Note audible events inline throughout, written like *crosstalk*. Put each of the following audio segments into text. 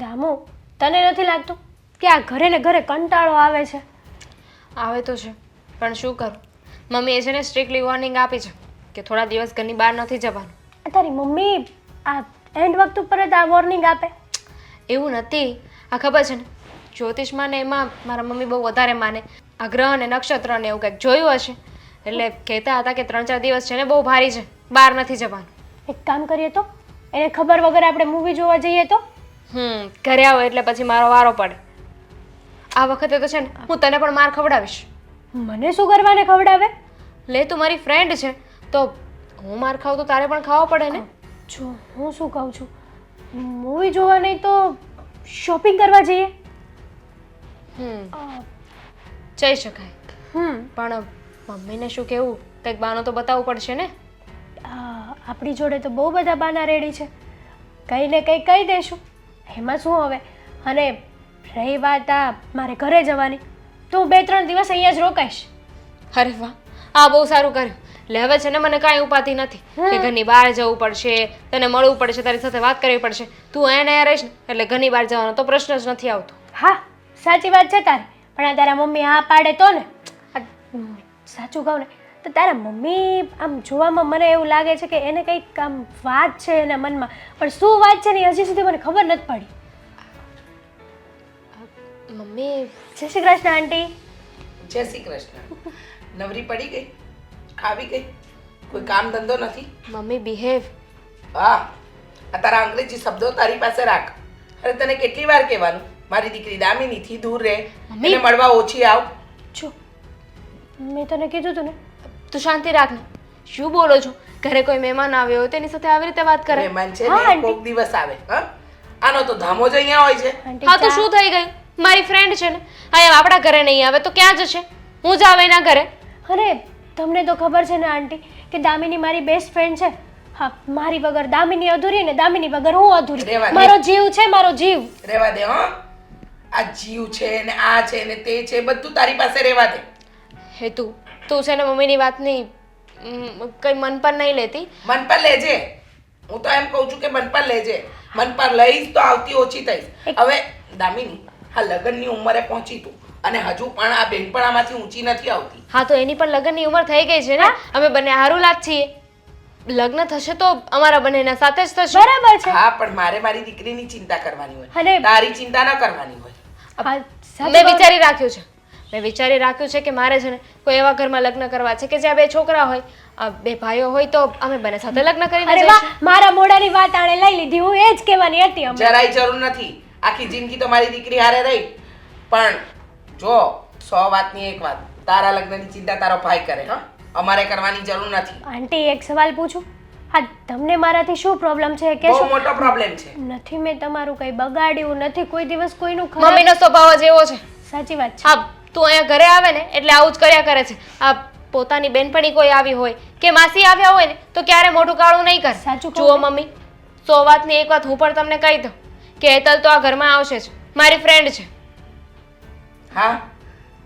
દામુ તને નથી લાગતું કે આ ઘરે ને ઘરે કંટાળો આવે છે? આવે તો છે પણ શું કરું? મમ્મીએ છે ને સ્ટ્રિક્ટલી વોર્નિંગ આપી છે કે થોડા દિવસ ઘરની બહાર નથી જવાનું. તારી મમ્મી આ એન્ડ વખત ઉપર જ આ વોર્નિંગ આપે? એવું નથી. આ ખબર છે ને જ્યોતિષમાં ને એમાં મારા મમ્મી બહુ વધારે માને. આ ગ્રહ અને નક્ષત્ર ને એવું કંઈક જોયું હશે. એટલે કહેતા હતા કે ત્રણ ચાર દિવસ છે ને બહુ ભારી છે બહાર નથી જવાનું. એક કામ કરીએ તો એને ખબર વગર આપણે મૂવી જોવા જઈએ તો? હમ ઘરે આવો એટલે પછી મારો વારો પડે. આ વખતે તો છે ને હું તને પણ માર ખવડાવીશ. મને શું કરવાને ખવડાવે? લે તું મારી ફ્રેન્ડ છે તો હું માર ખાઉં તો તારે પણ ખાવો પડે ને? જો હું શું કહું છું? મૂવી જોવા નહીં તો શોપિંગ કરવા જઈએ. હમ જઈ શકાય. હમ. પણ મમ્મીને શું કહેવું કંઈક બાનો તો બતાવવું પડશે ને? આપણી જોડે તો બહુ બધા બાના રેડી છે. કંઈ ને કંઈ કહી દઈશું એમાં શું હવે? અને રહી વાત આ મારે ઘરે જવાની. તો હું બે ત્રણ દિવસ અહીંયા જ રોકાઈશ. અરે વાહ આ બહુ સારું કર્યું. એટલે હવે છે ને મને કાંઈ ઉપાધિ નથી કે ઘરની બહાર જવું પડશે તને મળવું પડશે તારી સાથે વાત કરવી પડશે. તું એને રહીશ ને એટલે ઘરની બહાર જવાનો તો પ્રશ્ન જ નથી આવતો. હા સાચી વાત છે તારી. પણ આ તારા મમ્મી આ પાડે તો ને. સાચું કહું ને તો તારા મમ્મી આમ જોવામાં મને એવું લાગે છે કે એને કંઈક આમ વાત છે એના મનમાં. પણ શું વાત છે ને હજી સુધી મને ખબર નથી પડી. મમ્મી. જય શ્રી કૃષ્ણ આંટી. જય શ્રી કૃષ્ણ. નવરી પડી ગઈ? આવી ગઈ? કોઈ કામ ધંધો નથી? મમ્મી બિહેવ હા. આ તારા અંગ્રેજી શબ્દો તારી પાસે રાખ. અરે તને કેટલી વાર કહેવાનું? મારી દીકરી દામિનીથી દૂર રહે. મને મળવા ઓછી આવ. જો મેં તને કીધું તું ને તું શાંતિ રાખ ને શું બોલો છો? ઘરે કોઈ મહેમાન આવ્યો હોય તેની સાથે આવી રીતે વાત કરે? મહેમાન છે હા, ને કોક દિવસ આવે હા? આનો તો ધામો જ અહીંયા હોય છે. હા તો શું થઈ ગયું? મારી ફ્રેન્ડ છે ને અહીંયા આપણા ઘરે નહીં આવે તો ક્યાં જશે? હું જ આવે એના ઘરે? અરે તમને તો ખબર છે ને આંટી કે દામિની મારી બેસ્ટ ફ્રેન્ડ છે. હા મારી વગર દામિની અધૂરી ને દામિની વગર હું અધૂરી. મારો જીવ છે મારો જીવ. રહેવા દે હો? આ જીવ છે ને આ છે ને તે છે બધું તારી પાસે રહેવા દે. હે તું છે ને મમ્મીની વાતની કંઈ મન પર નહીં લેતી. મન પર લેજે. હું તો એમ કહું છું કે મન પર લેજે. મન પર લઈશ તો આવતી ઓછી થઈશ. હવે દામિની હા લગ્નની ઉંમરે પહોંચી તું. અને હજુ પણ આ બેનપણામાંથી ઊંચી નથી આવતી. હા તો એની પણ લગ્નની ઉંમર થઈ ગઈ છે ને? અમે બંને હારું લાગ છીએ. લગ્ન થશે તો અમારા બંનેના સાથે જ થશે. બરાબર છે. હા પણ મારે મારી દીકરીની ચિંતા કરવાની હોય. અને તારી ચિંતા ન કરવાની હોય. મેં વિચારી રાખ્યું છે. મેં વિચારી રાખ્યું છે કે મારે છે ને કોઈ એવા ઘરમાં લગ્ન કરવા છે કે જ્યાં બે છોકરા હોય આ બે ભાઈઓ હોય તો અમે બંને સાથે લગ્ન કરીને અરે વાહ મારા મોઢાની વાત આણે લઈ લીધી હું એ જ કહેવાની હતી અમે જરાય જરૂર નથી. આખી જિંદગી તો મારી દીકરી હારે રહી. પણ જો સો વાતની એક વાત. તારા લગ્નની ચિંતા તારો ભાઈ કરે હા? અમારે કરવાની જરૂર નથી. આંટી એક સવાલ પૂછું? હા તમને મારાથી શું પ્રોબ્લેમ છે? કે બહુ શું મોટો પ્રોબ્લેમ છે. નથી મેં તમારું કંઈ બગાડ્યું નથી કોઈ દિવસ કોઈનું ખરાબ મમ્મીનો સ્વભાવ જ એવો છે. સાચી વાત છે. હા તું અહીંયા ઘરે આવે ને એટલે આવું જ કર્યા કરે છે. આ પોતાની બેનપણી કોઈ આવી હોય કે માસી આવ્યા હોય ને તો ક્યારે મોઢું કાળું નહીં કરે. સાચું જુઓ ને? મમ્મી સો વાતની એક વાત હું પણ તમને કહી દઉં કે હેતલ તો આ ઘરમાં આવશે જ. મારી ફ્રેન્ડ છે. હા?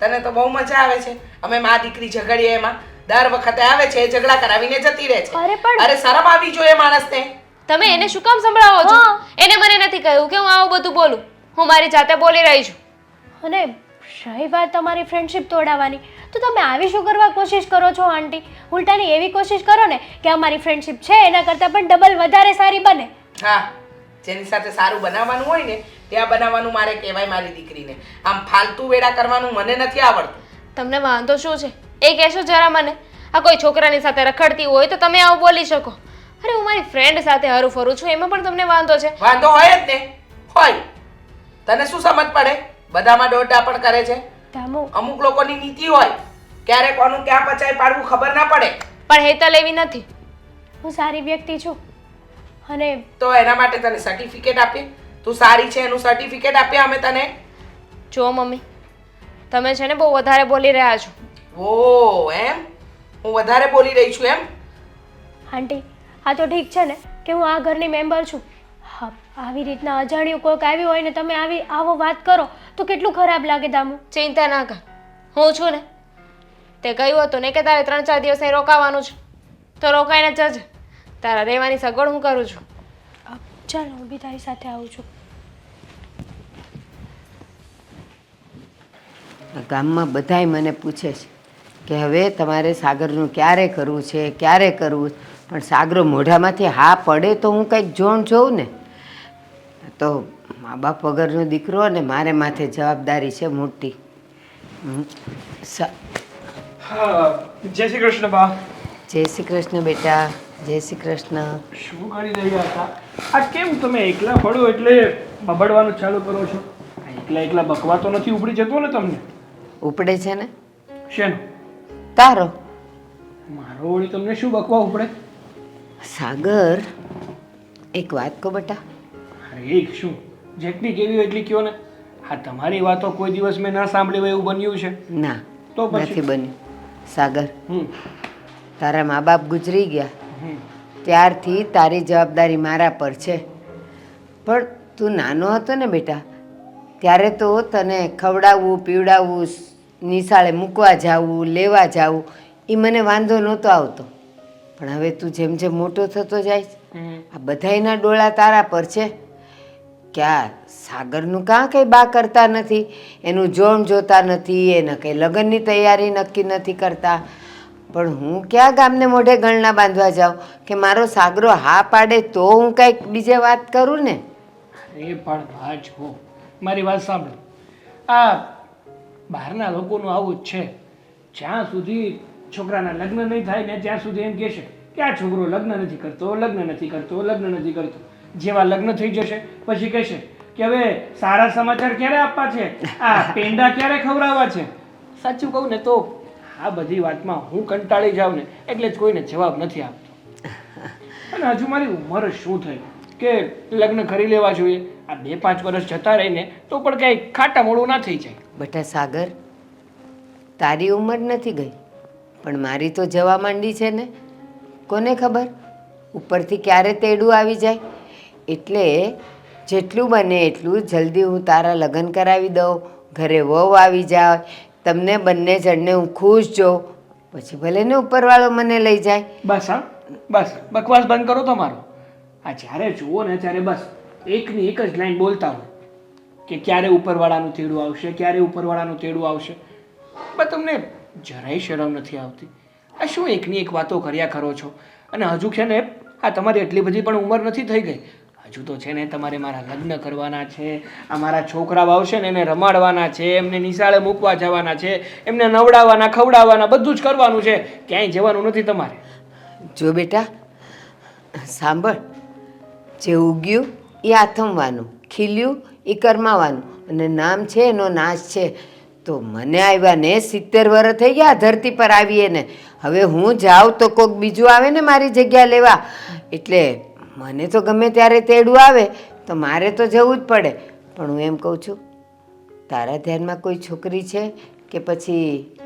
તને તો બહુ મજા આવે છે. અમે મા દીકરી ઝઘડીએ એમાં. દર વખતે આવે છે ઝઘડા કરાવીને જતી રહે છે. અરે પણ- અરે શરમ આવી જોઈએ માણસને. તમે એને શું કામ સંભળાવો છો? હા. એને મને નથી કહ્યું કે હું આવું બધું બોલું. હું મારી જાતે બોલી રહી છું. અને રહી વાત તમારી ફ્રેન્ડશિપ તોડાવવાની. તો તમે આવી શું કરવા કોશિશ કરો છો આંટી? ઉલટાની એવી કોશિશ કરો ને કે અમારી ફ્રેન્ડશિપ છે એના કરતાં પણ ડબલ વધારે સારી બને. હા જેની સાથે સારું બનાવવાનું હોય ને ત્યાં બનાવવાનું મારે કહેવાય મારી દીકરીને. આમ ફાલતુ વેડા કરવાનું મને નથી આવડતું. તમને વાંધો શું છે? એ કહેશો જરા મને. આ કોઈ છોકરાની સાથે રખડતી હોય તો તમે આવું બોલી શકો. અરે હું મારી ફ્રેન્ડ સાથે હરું ફરું છું એમાં પણ તમને વાંધો છે. વાંધો હોય જ ને. હોય. તને શું સમજ પડે? બધામાં દોઢા પણ કરે છે? દામુ અમુક લોકોની નીતિ હોય ક્યારે કોનું ક્યાં પચાય પાડવું ખબર ના પડે. પણ હેતલ એવી નથી. હું સારી વ્યક્તિ છું. અને તો એના માટે તને સર્ટિફિકેટ આપીએ? તું સારી છે એનું સર્ટિફિકેટ આપીએ અમે તને? જો મમ્મી તમે છે ને બહુ વધારે બોલી રહ્યા છો. ઓ એમ? હું વધારે બોલી રહી છું એમ? આંટી આ તો ઠીક છે ને કે હું આ ઘરની મેમ્બર છું. હા આવી રીતના અજાણ્યું કોઈક આવ્યું હોય ને તમે આવી આવો વાત કરો. તો કેટલું ખરાબ લાગે દામુ? ચિંતા ના કર. હું છું ને. તે કહ્યું હતું ને કે તારે ત્રણ ચાર દિવસ અહીં રોકાવાનું છે. તો રોકાઈને જજે. તારા રહેવાની સગવડ હું કરું છું. ચાલ હું બી તારી સાથે આવું છું. ગામમાં બધાય મને પૂછે છે કે હવે તમારે સાગરનું ક્યારે કરવું છે ક્યારે કરવું પણ સાગરો મોઢામાંથી હા પડે તો હું કંઈક જોણ જોઉં ને. તો મા બાપ વગરનો દીકરો અને મારે માથે જવાબદારી છે મોટી. હા જય શ્રી કૃષ્ણ બા. જય શ્રી કૃષ્ણ બેટા જય શ્રી કૃષ્ણ. શું કરી રહ્યા હતા? આ કેમ તમે એકલા પડો એટલે બબડવાનું ચાલુ કરો છો? એકલા એકલા બકવા તો નથી ઉપડી જતો ને તમને? ઉપડે છે ને? શેનો? તારો. મારો વળી તમને શું બકવા ઉપડે? સાગર એક વાત કહો બેટા. અરે એક શું? જેટલી કેવી એટલી કયો ને. હા તમારી વાતો કોઈ દિવસ મેં ના સાંભળી હોય એવું બન્યું છે. ના તો નથી બન્યું. સાગર તારા મા બાપ ગુજરી ગયા. ત્યારથી તારી જવાબદારી મારા પર છે. પણ તું નાનો હતો ને બેટા ત્યારે તો તને ખવડાવવું પીવડાવવું નિશાળે મૂકવા જાવું લેવા જાવું એ મને વાંધો નહોતો આવતો. પણ હવે તું જેમ જેમ મોટો થતો જાય આ બધાયના ડોળા તારા પર છે. ક્યાં સાગરનું કાં કંઈ બા કરતા નથી, એનું જોમ જોતા નથી, એના કંઈ લગ્નની તૈયારી નક્કી નથી કરતા. પણ હું ક્યાં ગામને મોઢે ગણના બાંધવા જાઉં? કે મારો સાગરો હા પાડે તો હું કંઈક બીજે વાત કરું ને? એ પણ હા મારી વાત સાંભળો. આ બહારના લોકોનું આવું જ છે. જ્યાં સુધી છોકરાના લગ્ન નહીં થાય ને ત્યાં સુધી એમ કહેશે કે આ છોકરો લગ્ન નથી કરતો, લગ્ન નથી કરતો, લગ્ન નથી કરતો. જેવા લગ્ન થઈ જશે પછી કહેશે કે હવે સારા સમાચાર ક્યારે આપવા છે? આ *laughs* પેંડા ક્યારે ખવડાવવા છે? સાચું કહું ને તો આ બધી વાતમાં હું કંટાળી જાઉં ને એટલે જ કોઈને જવાબ નથી આપતો. અને હજુ મારી ઉંમર શું થઈ? કે લગ્ન કરી લેવા જોઈએ આ બે પાંચ વર્ષ જતા રહીને તો પણ કંઈ ખાટા મોડું ના થઈ જાય. બટા સાગર તારી ઉંમર નથી ગઈ પણ મારી તો જવા માંડી છે ને. કોને ખબર? ઉપરથી ક્યારે તેડું આવી જાય? એટલે જેટલું બને એટલું જલ્દી હું તારા લગ્ન કરાવી દઉં. ઘરે વહુ આવી જાય, તમને બંને જણને હું ખુશ જોઉં. પછી ભલે ને ઉપરવાળો મને લઈ જાય. બસ હા, બસ. બકવાસ બંધ કરો તમારો. આ જ્યારે જુઓ ને ત્યારે બસ એકની એક જ લાઈન બોલતા હોય કે ક્યારે ઉપરવાળાનું તેડું આવશે, ક્યારે ઉપરવાળાનું તેડું આવશે. પણ તમને જરાય શરમ નથી આવતી. આ શું એકની એક વાતો કર્યા કરો છો? અને હજુ છે ને આ તમારી એટલી બધી પણ ઉંમર નથી થઈ ગઈ. હજુ તો છે ને તમારે મારા લગ્ન કરવાના છે, આ મારા છોકરાઓ આવશે ને એને રમાડવાના છે, એમને નિશાળે મૂકવા જવાના છે, એમને નવડાવવાના, ખવડાવવાના, બધું જ કરવાનું છે. ક્યાંય જવાનું નથી તમારે. જો બેટા, સાંભળ. જે ઉગ્યું એ આથમવાનું, ખીલ્યું એ કરમાવાનું, અને નામ છે એનો નાશ છે. તો મને આવ્યા ને સિત્તેર વર્ષ થઈ ગયા ધરતી પર આવીએ ને. હવે હું જાઉં તો કોઈક બીજું આવે ને મારી જગ્યા લેવા. એટલે મને તો ગમે ત્યારે તેડું આવે તો મારે તો જવું જ પડે. પણ હું એમ કહું છું તારા ધ્યાનમાં કોઈ છોકરી છે કે પછી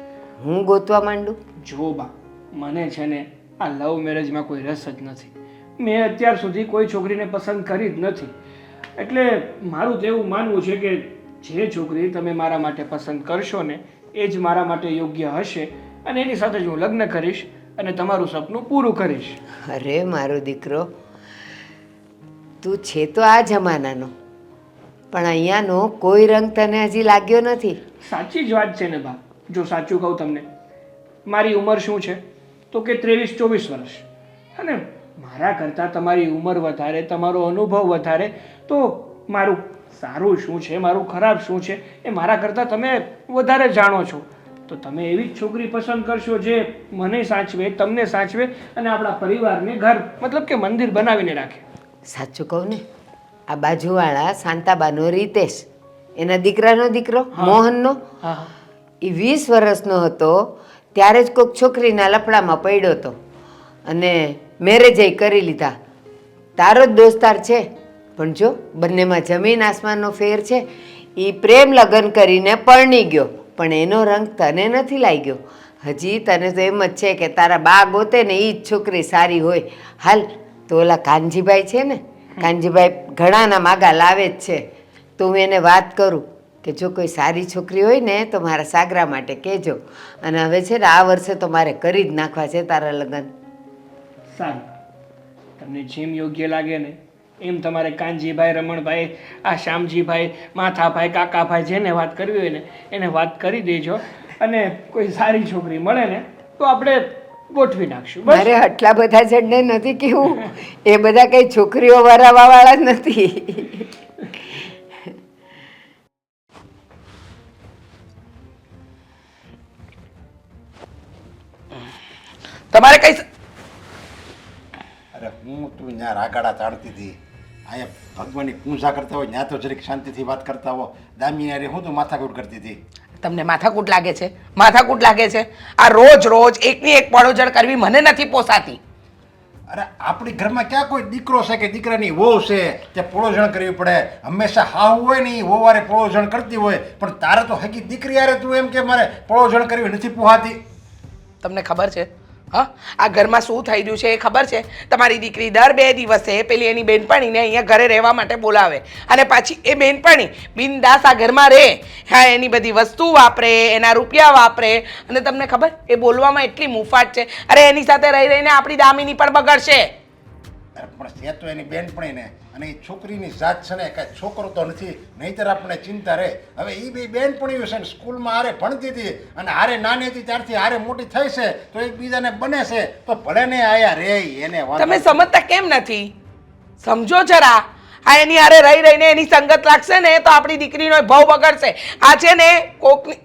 હું ગોતવા માંડું? જો બા મને છે ને આ લવ મેરેજમાં કોઈ રસ જ નથી. મેં અત્યાર સુધી કોઈ છોકરીને પસંદ કરી જ નથી. એટલે મારું તો એવું માનવું છે કે જે છોકરી તમે મારા માટે પસંદ કરશો ને એ જ મારા માટે યોગ્ય હશે અને એની સાથે જ હું લગ્ન કરીશ અને તમારું સપનું પૂરું કરીશ. અરે મારો દીકરો તું છે તો આ જમાનાનો. પણ અહીંયાનો કોઈ રંગ તને હજી લાગ્યો નથી. સાચી જ વાત છે ને બા. જો સાચું કહું તમને, મારી ઉંમર શું છે? તો કે ત્રેવીસ ચોવીસ વર્ષ. અને મારા કરતાં તમારી ઉંમર વધારે, તમારો અનુભવ વધારે, તો મારું સારું શું છે, મારું ખરાબ શું છે, એ મારા કરતાં તમે વધારે જાણો છો. તો તમે એવી જ છોકરી પસંદ કરશો જે મને સાચવે, તમને સાચવે, અને આપણા પરિવારને ઘર, મતલબ કે મંદિર બનાવીને રાખે. સાચું કહું ને? આ બાજુવાળા શાંતાબાનો રીતેશ. એના દીકરાનો દીકરો મોહનનો. એ વીસ વર્ષનો હતો ત્યારે જ કોઈક છોકરીના લફડામાં પડ્યો હતો. અને મેરેજ કરી લીધા. તારો જ દોસ્તાર છે. પણ જો બંનેમાં જમીન આસમાનનો ફેર છે. એ પ્રેમ લગ્ન કરીને પરણી ગયો. પણ એનો રંગ તને નથી લાગ્યો. હજી તને તો એમ જ છે કે તારા બા ગોતે ને એ જ છોકરી સારી હોય. હાલ તો ઓલા કાનજીભાઈ છે ને, કાનજીભાઈ ઘણાના માગા લાવે જ છે. તો હું એને વાત કરું કે જો કોઈ સારી છોકરી હોય ને, તો મારા સાગરા માટે કહેજો. અને હવે છે ને, આ વર્ષે તો મારે કરી જ નાખવા છે તારા લગ્ન. સારું. તમને જેમ યોગ્ય લાગે ને, એમ તમારે કાનજીભાઈ, રમણભાઈ, આ શ્યામજીભાઈ, માથાભાઈ, કાકાભાઈ જેને વાત કરવી હોય ને, એને વાત કરી દેજો. અને કોઈ સારી છોકરી મળે ને, તો આપણે ગોઠવી નાખશું. મારે આટલા બધા જણને નથી કેવું. એ બધા કઈ છોકરીઓ વરાવા વાળા નથી. તમારે કઈ અરે હું તું ત્યાં રાગાડા ચાડતી હતી. અહીંયા ભગવાનની પૂજા કરતા હોય ત્યાં તો જરીક શાંતિથી વાત કરતા હો. દામી અરે હું તો માથાકૂટ કરતી હતી. તમને માથાકૂટ લાગે છે? માથાકૂટ લાગે છે? આ રોજ રોજ એકની એક પડોજણ કરવી મને નથી પોસાતી. અરે આપણી ઘરમાં ક્યાં કોઈ દીકરો છે કે દીકરાની વહુ છે તે પોળોજણ કરવી પડે? હંમેશા હા હોય ને એ વહુવારે પોળોજણ કરતી હોય. પણ તારે તો હકી દીકરી યારે તું એમ કે મારે પોળોજણ કરવી નથી પોહાતી. તમને ખબર છે હા? આ ઘરમાં શું થઈ રહ્યું છે એ ખબર છે? તમારી દીકરી દર બે દિવસે પેલી એની બેનપણીને અહીંયા ઘરે રહેવા માટે બોલાવે. અને પાછી એ બેનપણી બિનદાસ આ ઘરમાં રહે. હા, એની બધી વસ્તુ વાપરે, એના રૂપિયા વાપરે. અને તમને ખબર? એ બોલવામાં એટલી મુફાટ છે. અરે, એની સાથે રહી રહીને આપણી દામિની પણ બગડશે. પણ છે તો એની બેનપણીને અને એ છોકરીની જાત છે ને કાંઈ છોકરો તો નથી નહીંતર આપણે ચિંતા રહે. હવે એ બે બેનપણીઓ છે ને સ્કૂલમાં હારે ભણતી હતી અને હારે નાની હતી ત્યારથી હારે મોટી થઈ છે તો એકબીજાને બને છે તો ભલે ને આયા રે એને તમે સમજતા કેમ નથી? સમજો જરા. આ એની હારે રહી રહીને એની સંગત લાગશે ને તો આપણી દીકરીનો ભાવ બગડશે. આ છે ને કોકની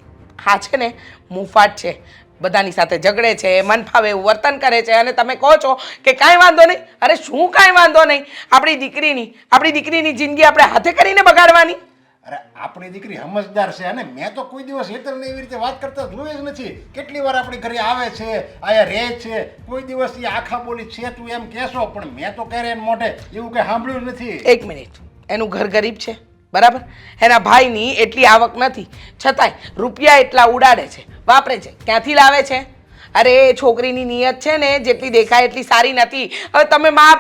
આ છે ને મુફાટ છે. બધાની સાથે ઝઘડે છે મનફાવે એવું વર્તન કરે છે અને તમે કહો છો કે કાંઈ વાંધો નહીં. અરે શું કાંઈ વાંધો નહીં? આપણી દીકરીની આપણી દીકરીની જિંદગી આપણે હાથે કરીને બગાડવાની. અરે આપણી દીકરી સમજદાર છે અને મેં તો કોઈ દિવસ હેતરને એવી રીતે વાત કરતા જોઈ જ નથી. કેટલી વાર આપણી ઘરે આવે છે આયા રહે છે કોઈ દિવસ એ આખા બોલી છે તું એમ કહેશો પણ મેં તો ક્યારે એને મોઢે એવું કંઈ સાંભળ્યું નથી. એક મિનિટ. એનું ઘર ગરીબ છે. બરાબર? એના ભાઈની એટલી આવક નથી. છતાંય રૂપિયા એટલા ઉડાડે છે. વાપરે છે. ક્યાંથી લાવે છે? અરે, એ છોકરીની નિયત છે ને, જેટલી દેખાય એટલી સારી નથી. હવે તમે માપ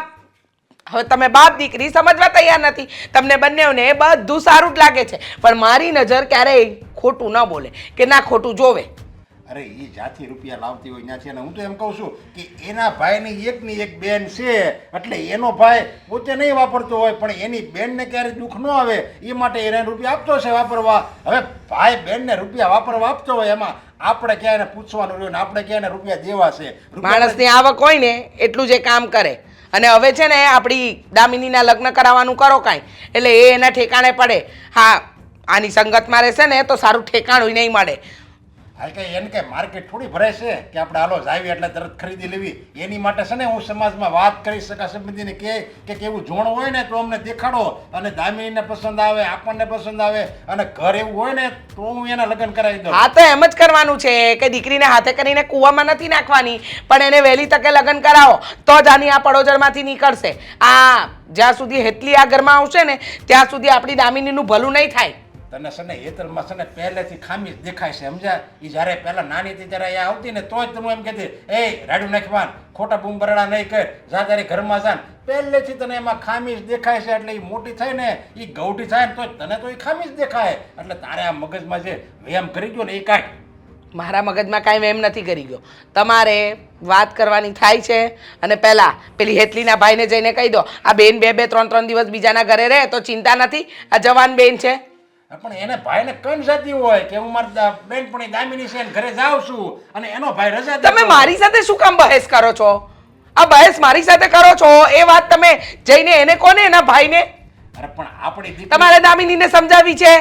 હવે તમે બાપ દીકરી સમજવા તૈયાર નથી. તમને બંનેઓને બધું સારું જ લાગે છે. પણ મારી નજર ક્યારેય ખોટું ન બોલે કે ના ખોટું જોવે. અરે એ જ્યાંથી રૂપિયા લાવતી હોય ત્યાંથી. અને હું તો એમ કહું છું કે એના ભાઈની એકની એક બેન છે એટલે એનો ભાઈ પોતે નહીં વાપરતો હોય પણ એની બેનને ક્યારે દુઃખ ન આવે એ માટે એને રૂપિયા આપતો છે વાપરવા. હવે ભાઈ બેનને રૂપિયા વાપરવા આપતો હોય એમાં આપણે ક્યાં એને પૂછવાનું રહ્યું ને આપણે ક્યાં એને રૂપિયા દેવા છે? માણસની આવક હોય ને એટલું જ એ કામ કરે. અને હવે છે ને આપણી દામિનીના લગ્ન કરાવવાનું કરો કાંઈ. એટલે એ એના ઠેકાણે પડે. હા આની સંગતમાં રહેશે ને તો સારું ઠેકાણું નહીં મળે. હાલ કે એને કે માર્કેટ થોડી ભરાય છે કે આપણે હાલો જાવી એટલે તરત ખરીદી લેવી. એની માટે છે ને હું સમાજમાં વાત કરી શકા સંબંધીને કે કે કેવું જોણ હોય ને તો અમને દેખાડો અને દામિનીને પસંદ આવે, આપણને પસંદ આવે અને ઘર એવું હોય ને તો હું એના લગ્ન કરાવી દઉં. હા, તો એમ જ કરવાનું છે કે દીકરીને હાથે કરીને કૂવામાં નથી નાખવાની, પણ એને વહેલી તકે લગ્ન કરાવો, તો જ આની આ પડોજરમાંથી નીકળશે. આ જ્યાં સુધી હેતલી આ ઘરમાં આવશે ને, ત્યાં સુધી આપણી દામિનીનું ભલું નહીં થાય. તને છે ને હેતલમાં છે ને પહેલેથી ખામી દેખાય છે, સમજ્યા? એ જ્યારે પહેલાં નાની હતી ત્યારે અહીંયા આવતી ને તો જ તું એમ કહેતી એ રાડું નાખવાન ખોટા બૂમબરડા નહીં કર, જા તારી ઘરમાં જા. પહેલેથી તને એમાં ખામી જ દેખાય છે, એટલે એ મોટી થાય ને એ ગૌઠી થાય ને તો તને તો એ ખામી જ દેખાય. એટલે તારે આ મગજમાં જે વ્યાયામ કરી ગયો ને એ કાંઈ મારા મગજમાં કાંઈ એમ નથી કરી ગયો. તમારે વાત કરવાની થાય છે અને પહેલાં પેલી હેતલીના ભાઈને જઈને કહી દો, આ બેન બે બે ત્રણ ત્રણ દિવસ બીજાના ઘરે રહે, તો ચિંતા નથી, આ જવાન બેન છે. પણ એને ભાઈને કણ જતી હોય કે હું મારી બેનપણી દામિની છે ઘરે જાઉં છું અને એનો ભાઈ રજા તમે મારી સાથે શું કામ બહેસ કરો છો? આ બહેસ મારી સાથે કરો છો? એ વાત તમે જઈને એને કોને એના ભાઈને? અરે પણ આપણી તમારે દામિનીને સમજાવી છે?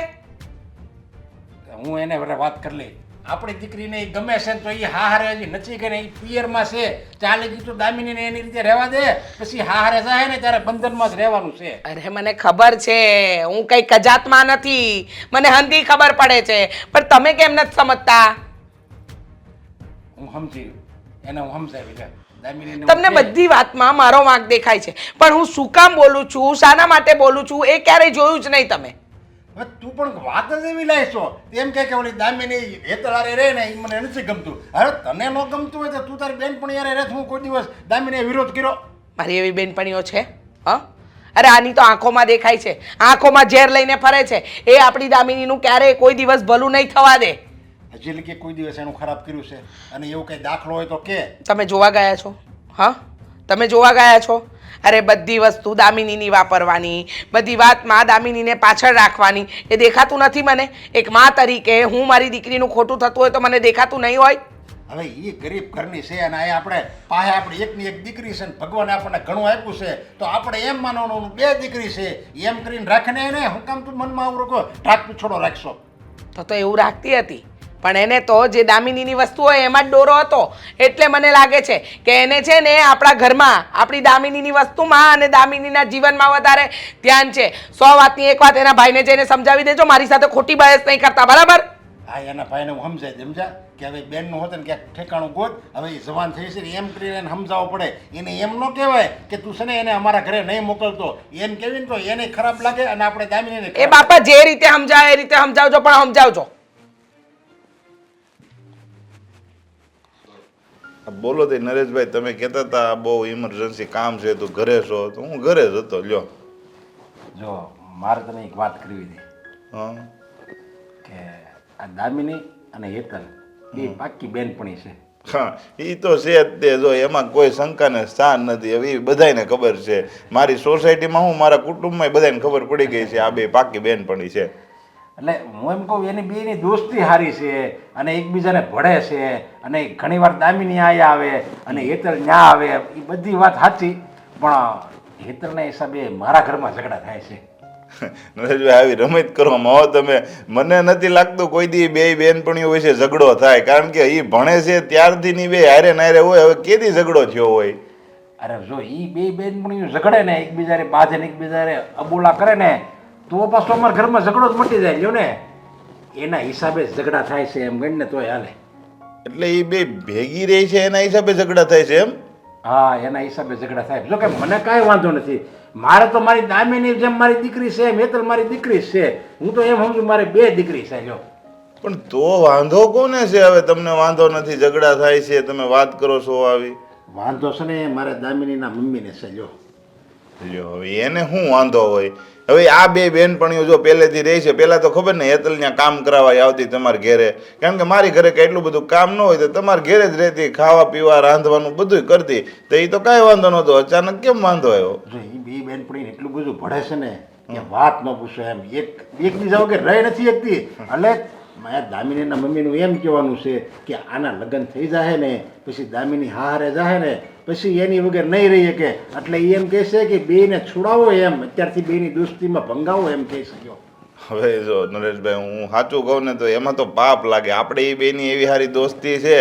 હું એને વાત કરી લઈ આપણી દીકરીને એ ગમે છે તો એ હા હારે હજી નચી કરીને એ પિયરમાં છે. ચાલે તો દામિનીને એની રીતે રહેવા દે પછી હા હારે જાય ને ત્યારે બંધનમાં જ રહેવાનું છે. અરે મને ખબર છે. હું કઈ કજાતમાં નથી. મને હંધી ખબર પડે છે. પણ તમે કેમ નથી સમજતા? હું સમજી એને હું સમજાવી લે. તમને બધી વાતમાં મારો વાંક દેખાય છે. પણ હું શું કામ બોલું છું? શાના માટે બોલું છું? એ ક્યારેય જોયું જ નહીં તમે. તું પણ વાત જ એવી છો એમ કે કે ઓલી દામિની હેતરારે રહે ને એ મને નથી ગમતું. હવે તને ન ગમતું હોય તો તું તારી બેનપણી યારે રહે હું કોઈ દિવસ દામિનીએ વિરોધ કર્યો? મારી એવી બેનપણીઓ છે હા? અરે આની તો આંખોમાં દેખાય છે. આંખોમાં ઝેર લઈને ફરે છે. એ આપણી દામિનીનું ક્યારેય કોઈ દિવસ ભલું નહીં થવા દે. હજી કે કોઈ દિવસ એનું ખરાબ કર્યું છે. અને એવું કંઈ દાખલો હોય તો કે? તમે જોવા ગયા છો હા? તમે જોવા ગયા છો? અરે બધી વસ્તુ દામિનીની વાપરવાની બધી વાત મા દામિનીને પાછળ રાખવાની એ દેખાતું નથી મને. એક મા તરીકે હું મારી દીકરીનું ખોટું થતું હોય તો મને દેખાતું નહીં હોય. હવે એ ગરીબ ઘરની છે અને આ આપણે પાસે આપણે એકની એક દીકરી છે ને ભગવાને આપણને ઘણું આપ્યું છે. તો આપણે એમ માનવાનું બે દીકરી છે એમ કરીને રાખને એને હું કામ તું મનમાં આવું રોકો ઢાક પીછોડો રાખશો. તો તો એવું રાખતી હતી. પણ એને તો જે દામિનીની વસ્તુ હોય એમાં જ ડોરો હતો. એટલે મને લાગે છે કે એને છે ને આપણા ઘરમાં આપણી દામિનીની વસ્તુમાં અને દામિનીના જીવનમાં વધારે ધ્યાન છે. સો વાતની એક વાત એના ભાઈને જઈને સમજાવી દેજો. મારી સાથે ખોટી બહેસ નહીં કરતા બરાબર? હા એના ભાઈને હું સમજાય? સમજા કે હવે બેનનું હોત ને ક્યાંક ઠેકાણું ગોત હવે એ જવાન થઈ છે એમ કરીને સમજાવવો પડે. એને એમ ન કહેવાય કે તું છે ને એને અમારા ઘરે નહીં મોકલતો. એમ કહેવી ને તો એને ખરાબ લાગે અને આપણે દામિનીને એ બાપા જે રીતે સમજાવે એ રીતે સમજાવજો પણ સમજાવજો. બોલો તે નરેશભાઈ તમે કહેતા હતા બહુ ઇમરજન્સી કામ છે તું ઘરે છો. તો હું ઘરે જ હતો લ્યો. જો મારે તને એક વાત કરવી હતી. હા. કે આ દામિની અને હેતલ એ પાક્કી બેનપણી છે. હા એ તો છે જ તે જો એમાં કોઈ શંકાને સ્થાન નથી. હવે એ બધાયને ખબર છે. મારી સોસાયટીમાં હું મારા કુટુંબમાં બધાને ખબર પડી ગઈ છે આ બે પાકી બેનપણી છે. એટલે હું એમ કહું એની બેની દોસ્તી સારી છે અને એકબીજાને ભળે છે અને ઘણીવાર દામિની આયા આવે અને હેતર ન્યા આવે એ બધી વાત સાચી પણ હેતરના હિસાબે મારા ઘરમાં ઝઘડા થાય છે. *laughs* નરેશભાઈ આવી રમત કરવામાં આવો તમે. મને નથી લાગતું કોઈ દી બે બેનપણીઓ વિશે ઝઘડો થાય કારણ કે એ ભણે છે ત્યારથી ની બે હારે નારે હોય હવે કેદી ઝઘડો થયો હોય? અરે જો એ બે બેનપણીઓ ઝઘડે ને એકબીજાને બાજે ને એકબીજાને અબોલા કરે ને તો પાછો અમારા ઘરમાં ઝઘડો જ મટી જાય લ્યો ને. એના હિસાબે ઝઘડા થાય છે એમ ગણને તોય હાલે. એટલે એ બે ભેગી રહી છે એના હિસાબે ઝઘડા થાય છે એમ? હા એના હિસાબે ઝઘડા થાય જો કે મને કાંઈ વાંધો નથી. મારે તો મારી દામીની જેમ મારી દીકરી છે એમ હેતલ મારી દીકરી છે. હું તો એમ સમજુ મારે બે દીકરી છે જો પણ તો વાંધો કોને છે હવે? તમને વાંધો નથી ઝઘડા થાય છે તમે વાત કરો છો આવી. વાંધો છે ને મારે દામિનીના મમ્મીને છે જો જો હવે એને શું વાંધો હોય? હવે આ બે બેનપણીઓ જો પહેલેથી રહી છે, પહેલાં તો ખબર ને હેતલ ત્યાં કામ કરાવવા આવતી તમારા ઘેરે. કારણ કે મારી ઘરે કંઈ એટલું બધું કામ ન હોય તો તમારા ઘેરે જ રહેતી, ખાવા પીવા, રાંધવાનું બધું કરતી. તો એ તો કાંઈ વાંધો નહોતો, અચાનક કેમ વાંધો આવ્યો? જો એ બે બેનપણીને એટલું બધું ભળે છે ને કે વાત ન પૂછો એમ. એક એકબીજા વગર રહી નથી એકતી એટલે મારા દામિનીના મમ્મીનું એમ કહેવાનું છે કે આના લગ્ન થઈ જાય ને, પછી દામિની હારે જાય ને પછી એની વગર નહીં રહી શકે. એટલે એ એમ કહે છે કે બેને છોડાવો એમ. અત્યારથી બેની દોસ્તીમાં ભંગાવો એમ કહી શક્યો. હવે જો નરેશભાઈ, હું સાચું કહું ને તો એમાં તો પાપ લાગે. આપણે એ બેની એવી સારી દોસ્તી છે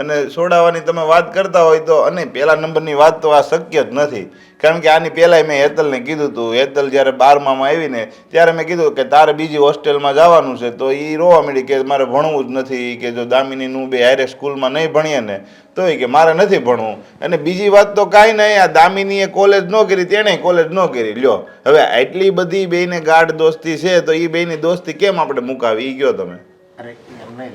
અને છોડાવવાની તમે વાત કરતા હોય તો અને પહેલા નંબરની વાત તો આ શક્ય જ નથી. કારણ કે આની પહેલાં મેં હેતલને કીધું હતું હેતલ જ્યારે બારમામાં આવીને ત્યારે મેં કીધું કે તારે બીજી હોસ્ટેલમાં જવાનું છે, તો એ રોવા મળી કે મારે ભણવું જ નથી, કે જો દામિનીનું બે હારે સ્કૂલમાં નહીં ભણીએ ને, તો એ કે મારે નથી ભણવું. અને બીજી વાત તો કાંઈ નહીં, આ દામિનીએ કોલેજ ન કરી તેણે કોલેજ ન કરી. લ્યો, હવે આટલી બધી બેને ગાઢ દોસ્તી છે, તો એ બેની દોસ્તી કેમ આપણે મુકાવી? એ કહો તમે? અરે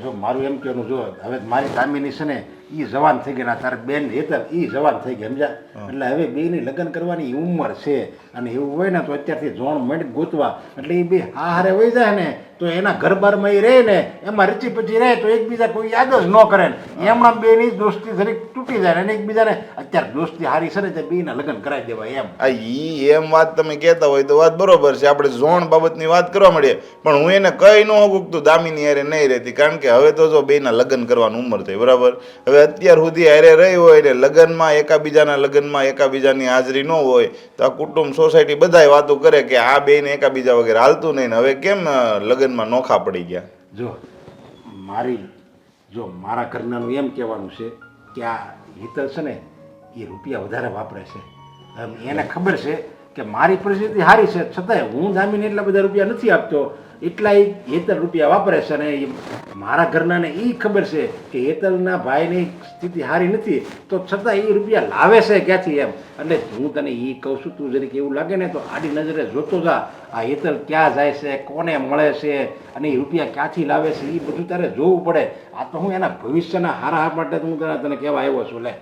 જો મારું એમ કહેવાનું, જો, હવે મારી દામિની છે ને એ જવાન થઈ ગયા તારે બેન એટલે એ જવાન થઈ ગયા સમજા એટલે હવે બેની લગ્ન કરવાની ઉંમર છે. અને એવું હોય ને તો અત્યારથી જોણ મંડ ગૂંથવા. એટલે એ બે હારે વહી જાય ને તો એના ઘર બારમાં એ રહે ને એમાં રચી પછી રહે તો એકબીજા કોઈ યાદ જ ન કરે ને. એમણા બેની દોસ્તી જરીક તૂટી જાય અને એકબીજાને અત્યારે દોસ્તી હારી છે ને તે બેના લગ્ન કરાવી દેવાય એમ. આ ઈ એમ વાત તમે કહેતા હોય તો વાત બરોબર છે. આપણે ઝોણ બાબતની વાત કરવા મળીએ પણ હું એને કઈ ન હોગું દામીની હારે નહીં રહેતી. કારણ કે હવે તો જો બેના લગ્ન કરવાની ઉંમર થઈ બરાબર? હવે અત્યાર સુધી હારે રહી હોય ને લગ્નમાં એકાબીજાના લગ્નમાં એકાબીજાની હાજરી ન હોય તો આ કુટુંબ સોસાયટી બધાય વાતો કરે કે આ બેને એકાબીજા વગેરે હાલતું નહીં ને હવે કેમ લગ્નમાં નોખા પડી ગયા? જો, મારી, જો, મારા ઘરનાનું એમ કહેવાનું છે કે આ હિતલ છે ને, એ રૂપિયા વધારે વાપરે છે. એને ખબર છે કે મારી પરિસ્થિતિ સારી છે. છતાંય હું જામીને એટલા બધા રૂપિયા નથી આપતો. એટલા એ હેતલ રૂપિયા વાપરે છે અને મારા ઘરનાને એ ખબર છે કે હેતલના ભાઈની સ્થિતિ સારી નથી. તો છતાં એ રૂપિયા લાવે છે ક્યાંથી એમ? એટલે હું તને એ કહું છું, તું જરીક એવું લાગે ને તો આડી નજરે જોતો જા, આ હેતલ ક્યાં જાય છે, કોને મળે છે અને એ રૂપિયા ક્યાંથી લાવે છે એ બધું તારે જોવું પડે. આ તો હું એના ભવિષ્યના હારા માટે હું તને તને કહેવા આવ્યો છું, લે.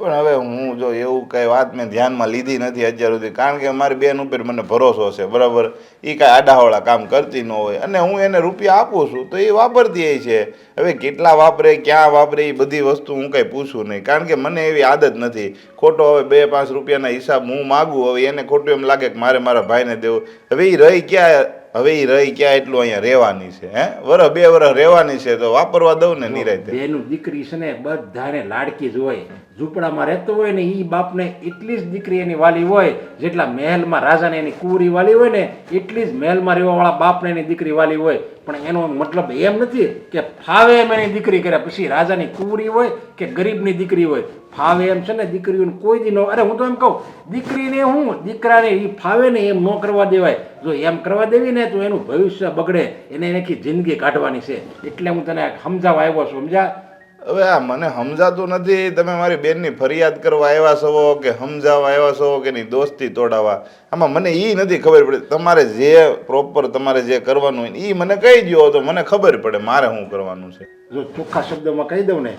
પણ હવે હું જો એવું કંઈ વાત મેં ધ્યાનમાં લીધી નથી અત્યાર સુધી, કારણ કે મારી બેન ઉપર મને ભરોસો છે, બરાબર? એ કાંઈ આડાવાળા કામ કરતી ન હોય. અને હું એને રૂપિયા આપું છું, તો એ વાપરતી એ છે. હવે કેટલા વાપરે, ક્યાં વાપરે એ બધી વસ્તુ હું કંઈ પૂછું નહીં. કારણ કે મને એવી આદત નથી. ખોટો હવે બે પાંચ રૂપિયાના હિસાબ હું માગું, હવે એને ખોટું એમ લાગે કે મારે મારા ભાઈને દેવું. હવે એ રહી ક્યાં, હવે એ રહી ક્યાં એટલું અહીંયા રહેવાની છે, હે? વરસ બે વરસ રહેવાની છે, તો વાપરવા દઉં ને નિરાય બેનું દીકરી છે ને, બધાને લાડકી જ હોય. ઝૂંપડામાં રહેતો હોય ને એ બાપને એટલી જ દીકરી એની વાલી હોય, જેટલા મહેલમાં રાજાને એની કુંવરી વાલી હોય ને, એટલી જ મહેલમાં રહેવાવાળા બાપને એની દીકરી વાલી હોય. પણ એનો મતલબ એમ નથી કે ફાવે એમ એની દીકરી કરે પછી રાજાની કુંવરી હોય કે ગરીબની દીકરી હોય. ફાવે એમ છે ને દીકરીઓને કોઈ દી ન અરે હું તો એમ કહું, દીકરીને હું, દીકરાને એ ફાવે ને એમ ન કરવા દેવાય. જો એમ કરવા દેવી ને તો એનું ભવિષ્ય બગડે, એને એની જિંદગી કાઢવાની છે. એટલે હું તને સમજાવવા આવ્યો છું સમજા હવે આ મને સમજાતું નથી. તમે મારી બેનની ફરિયાદ કરવા આવ્યા છો કે સમજાવવા આવ્યા છો કે એની દોસ્તી તોડાવવા? આમાં મને એ નથી ખબર પડે. તમારે જે પ્રોપર તમારે જે કરવાનું હોય એ મને કહી દો તો મને ખબર પડે મારે શું કરવાનું છે. જો ચોખ્ખા શબ્દોમાં કહી દઉં ને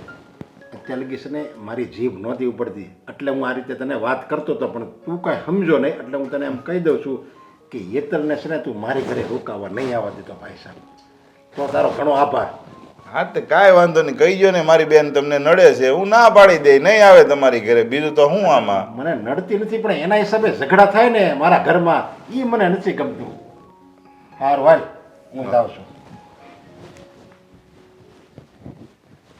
અત્યારે લગી ને મારી જીભ નહોતી ઉપડતી. એટલે હું આ રીતે તને વાત કરતો હતો, પણ તું કાંઈ સમજો નહીં, એટલે હું તને એમ કહી દઉં છું કે યેતરને છે ને તું મારી ઘરે રોકાવા નહીં આવવા દેતો, ભાઈ સાહેબ. તો તારો ઘણો આભાર. હા, તો કાંઈ વાંધો નહીં. કહી ગયો ને, મારી બેન તમને નડે છે. હું ના પાડી દઈ, નહીં આવે તમારી ઘરે. બીજું તો હું આમાં? મને નડતી નથી, પણ એના હિસાબે ઝઘડા થાય ને મારા ઘરમાં એ મને નથી ગમતું. હાર વાલ હું જાઉં છું.